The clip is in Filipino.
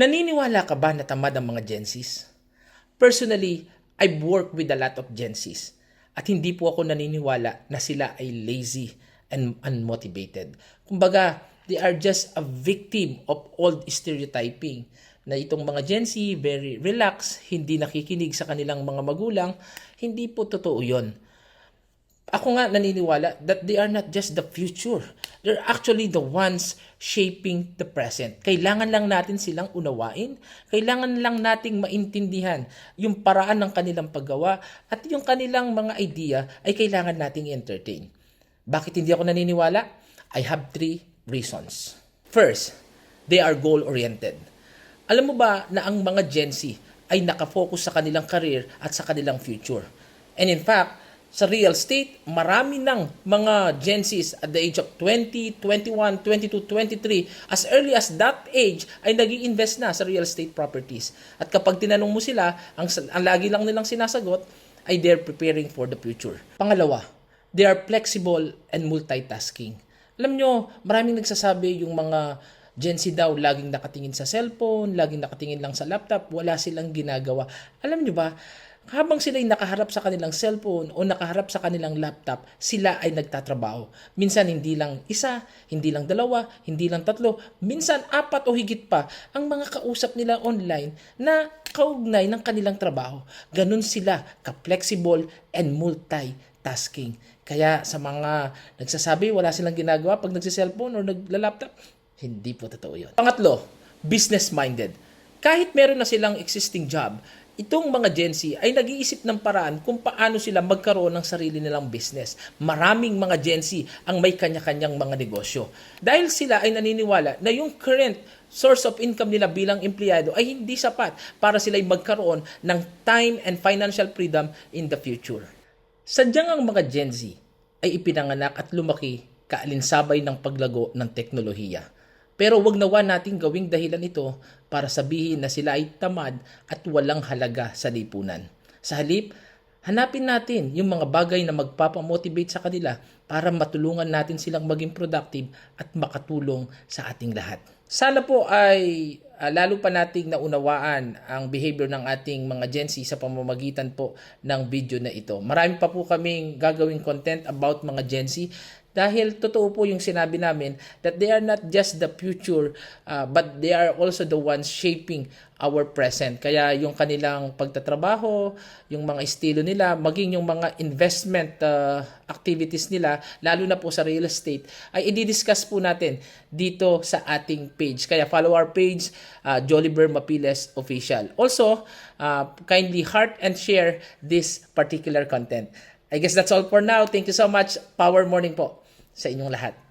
Naniniwala ka ba na tamad ang mga Gen Zs? Personally, I've worked with a lot of Gen Zs at hindi po ako naniniwala na sila ay lazy and unmotivated. Kumbaga, they are just a victim of old stereotyping na itong mga Gen Z, very relaxed, hindi nakikinig sa kanilang mga magulang, hindi po totoo yon ako nga naniniwala that they are not just the future. They're actually the ones shaping the present. Kailangan lang natin silang unawain. Kailangan lang nating maintindihan yung paraan ng kanilang paggawa at yung kanilang mga idea ay kailangan nating entertain. Bakit hindi ako naniniwala? I have three reasons. First, they are goal-oriented. Alam mo ba na ang mga Gen Z ay nakafocus sa kanilang career at sa kanilang future? And in fact, sa real estate, marami ng mga Gen Zs at the age of 20, 21, 22, 23, as early as that age, ay nag invest na sa real estate properties. At kapag tinanong mo sila, ang, ang lagi lang nilang sinasagot, ay they're preparing for the future. Pangalawa, they are flexible and multitasking. Alam nyo, maraming nagsasabi yung mga Gen Z daw laging nakatingin sa cellphone, laging nakatingin lang sa laptop, wala silang ginagawa. Alam nyo ba, habang sila'y nakaharap sa kanilang cellphone o nakaharap sa kanilang laptop, sila ay nagtatrabaho. Minsan hindi lang isa, hindi lang dalawa, hindi lang tatlo, minsan apat o higit pa ang mga kausap nila online na kaugnay ng kanilang trabaho. Ganun sila ka-flexible and multitasking. Kaya sa mga nagsasabi wala silang ginagawa pag nagsiselfone or nagla-laptop, hindi po totoo yun. Pangatlo, business-minded. Kahit meron na silang existing job, itong mga Gen Z ay nag-iisip ng paraan kung paano sila magkaroon ng sarili nilang business. Maraming mga Gen Z ang may kanya-kanyang mga negosyo. Dahil sila ay naniniwala na yung current source of income nila bilang empleyado ay hindi sapat para sila ay magkaroon ng time and financial freedom in the future. Sadyang ang mga Gen Z ay ipinanganak at lumaki kaalinsabay ng paglago ng teknolohiya. Pero wag nawa nating gawing dahilan ito para sabihin na sila ay tamad at walang halaga sa lipunan. Sa halip, hanapin natin yung mga bagay na magpapamotivate sa kanila para matulungan natin silang maging productive at makatulong sa ating lahat. Sana po ay uh, lalo pa nating naunawaan ang behavior ng ating mga Gen Z sa pamamagitan po ng video na ito. Marami pa po kaming gagawing content about mga Gen Z dahil totoo po yung sinabi namin that they are not just the future uh, but they are also the ones shaping our present. Kaya yung kanilang pagtatrabaho, yung mga estilo nila, maging yung mga investment uh, activities nila, lalo na po sa real estate, ay i-discuss po natin dito sa ating page. Kaya follow our page, uh, Jolliver Mapiles Official. Also, uh, kindly heart and share this particular content. I guess that's all for now. Thank you so much. Power morning po sa inyong lahat.